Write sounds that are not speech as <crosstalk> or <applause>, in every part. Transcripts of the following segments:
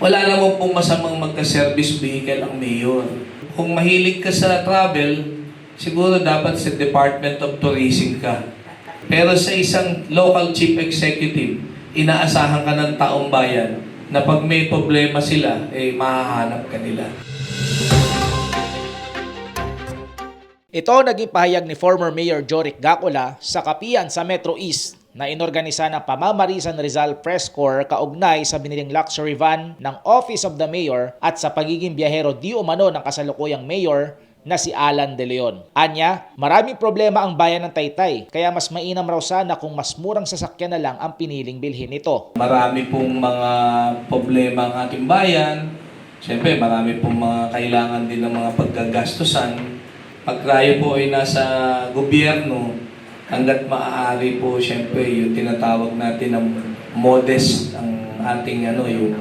Wala naman pong masamang magka-service vehicle ang mayor. Kung mahilig ka sa travel, siguro dapat sa Department of Tourism ka. Pero sa isang local chief executive, inaasahan ka ng taong bayan na pag may problema sila, eh mahahanap ka nila. Ito naging pahayag ni former Mayor Joric Gacula sa kapian sa Metro East na inorganisa ng Pamamarisan Rizal Press Corps kaugnay sa biniling luxury van ng Office of the Mayor at sa pagiging biyahero di umano ng kasalukuyang mayor na si Alan De Leon. Anya, maraming problema ang bayan ng Taytay, kaya mas mainam raw sana kung mas murang sasakyan na lang ang piniling bilhin nito. Marami pong mga problema ang ating bayan. Siyempre, marami pong mga kailangan din ng mga pagkagastusan. Pag tayo po ay nasa gobyerno, hanggat maaari po, siyempre, yung tinatawag natin ng modest ang ating ano, yung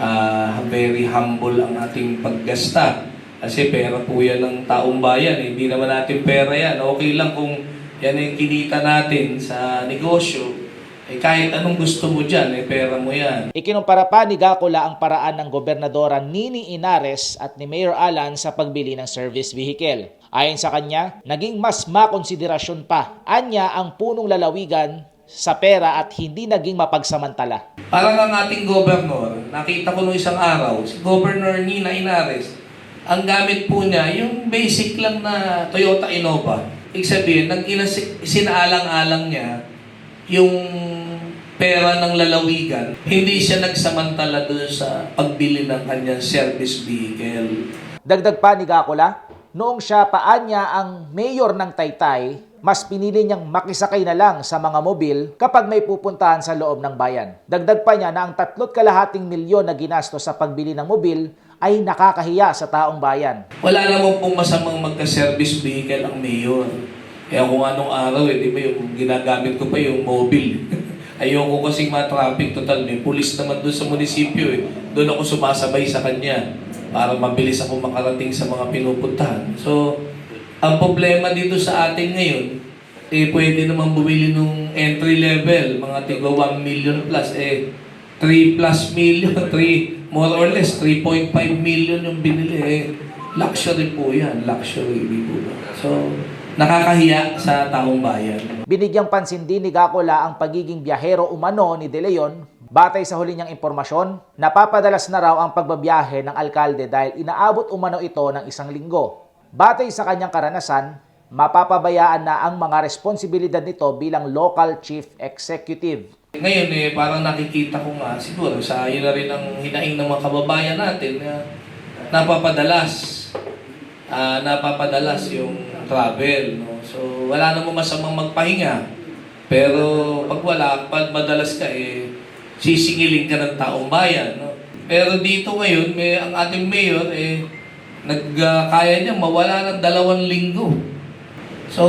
ah, very humble ang ating paggasta. Kasi pera po yan ng taong bayan. eh. Hindi naman natin pera yan. Okay lang kung yan yung kinita natin sa negosyo. Eh kahit anong gusto mo dyan, eh pera mo yan. Ikinumpara pa ni Gacula ang paraan ng gobernadora Nini Inares at ni Mayor Alan sa pagbili ng service vehicle. Ayon sa kanya, naging mas makonsiderasyon pa anya ang punong lalawigan sa pera at hindi naging mapagsamantala. Parang ang ating governor, nakita ko nung isang araw, si Governor Nina Inares, ang gamit po niya, yung basic lang na Toyota Innova. Ibig sabihin, inas- sinaalang-alang niya, yung pera ng lalawigan, hindi siya nagsamantala doon sa pagbili ng kanyang service vehicle. Dagdag pa ni Gacula, noong siya paan niya ang mayor ng Taytay, mas pinili niyang makisakay na lang sa mga mobil kapag may pupuntahan sa loob ng bayan. Dagdag pa niya na ang tatlot kalahating milyon na ginastos sa pagbili ng mobil ay nakakahiya sa taong bayan. Wala naman pong masamang magka-service vehicle ang mayor. Kaya kung anong araw, eh, di ba yung ginagamit ko pa yung mobile. <laughs> Ayoko kasing ma-traffic total. May pulis naman doon sa munisipyo eh. Doon ako sumasabay sa kanya para mabilis ako makarating sa mga pinupuntahan. So, ang problema dito sa atin ngayon, eh pwede naman bumili nung entry level, mga tigo 1 million plus, eh 3 plus million, <laughs> 3, more or less, 3.5 million yung binili. Eh, luxury po yan, luxury, di po? So, nakakahiya sa taong bayan. Binigyang pansin din ni Gacula ang pagiging biyahero umano ni De Leon Batay sa huli niyang impormasyon, napapadalas na raw ang pagbabiyahe ng alkalde dahil inaabot umano ito ng isang linggo. Batay sa kanyang karanasan, mapapabayaan na ang mga responsibilidad nito bilang local chief executive. Ngayon eh, parang nakikita ko nga, siguro sa yun na rin ang hinaing ng mga kababayan natin na napapadalas, ah, napapadalas yung travel. No? So, wala namang masamang magpahinga. Pero pag wala, pag madalas ka eh, sisingilin ka ng taong bayan. No? Pero dito ngayon, may, ang ating mayor eh, nagkaya niya mawala ng dalawang linggo. So,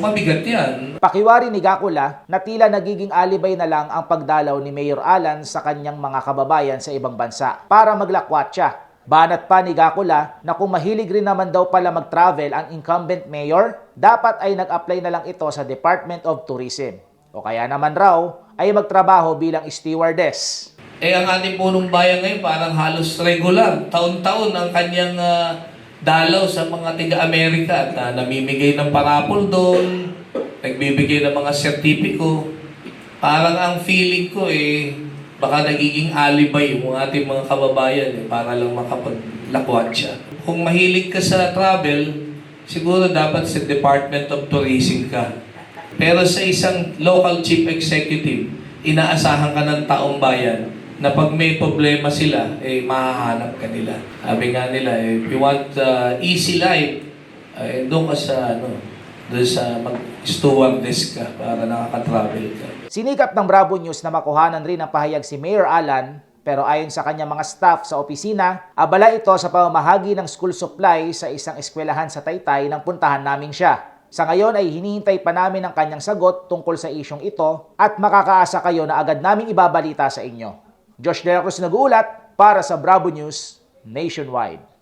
mabigat yan. Pakiwari ni Gacula na tila nagiging alibay na lang ang pagdalaw ni Mayor Alan sa kanyang mga kababayan sa ibang bansa para maglakwat siya. Banat pa ni Gacula na kung mahilig rin naman daw pala mag-travel ang incumbent mayor, dapat ay nag-apply na lang ito sa Department of Tourism. O kaya naman raw ay magtrabaho bilang stewardess. Eh, ang ating punong bayan ngayon parang halos regular. Taon-taon ang kanyang ah, dalaw sa mga tiga-Amerika na namimigay ng parapol doon, nagbibigay ng mga sertipiko. Parang ang feeling ko eh, baka nagiging alibay yung ating mga kababayan eh, para lang makapaglakwat siya. Kung mahilig ka sa travel, siguro dapat sa Department of Tourism ka. Pero sa isang local chief executive, inaasahan ka ng taong bayan na pag may problema sila, eh mahahanap ka nila. Sabi nga nila, if you want uh, easy life, eh, doon ka sa, ano, doon sa mag-stewardess ka para nakaka-travel ka. Sinikap ng Bravo News na makuhanan rin ang pahayag si Mayor Alan pero ayon sa kanyang mga staff sa opisina, abala ito sa pamamahagi ng school supply sa isang eskwelahan sa Taytay nang puntahan namin siya. Sa ngayon ay hinihintay pa namin ang kanyang sagot tungkol sa isyong ito at makakaasa kayo na agad naming ibabalita sa inyo. Josh De La Cruz nag-uulat para sa Bravo News Nationwide.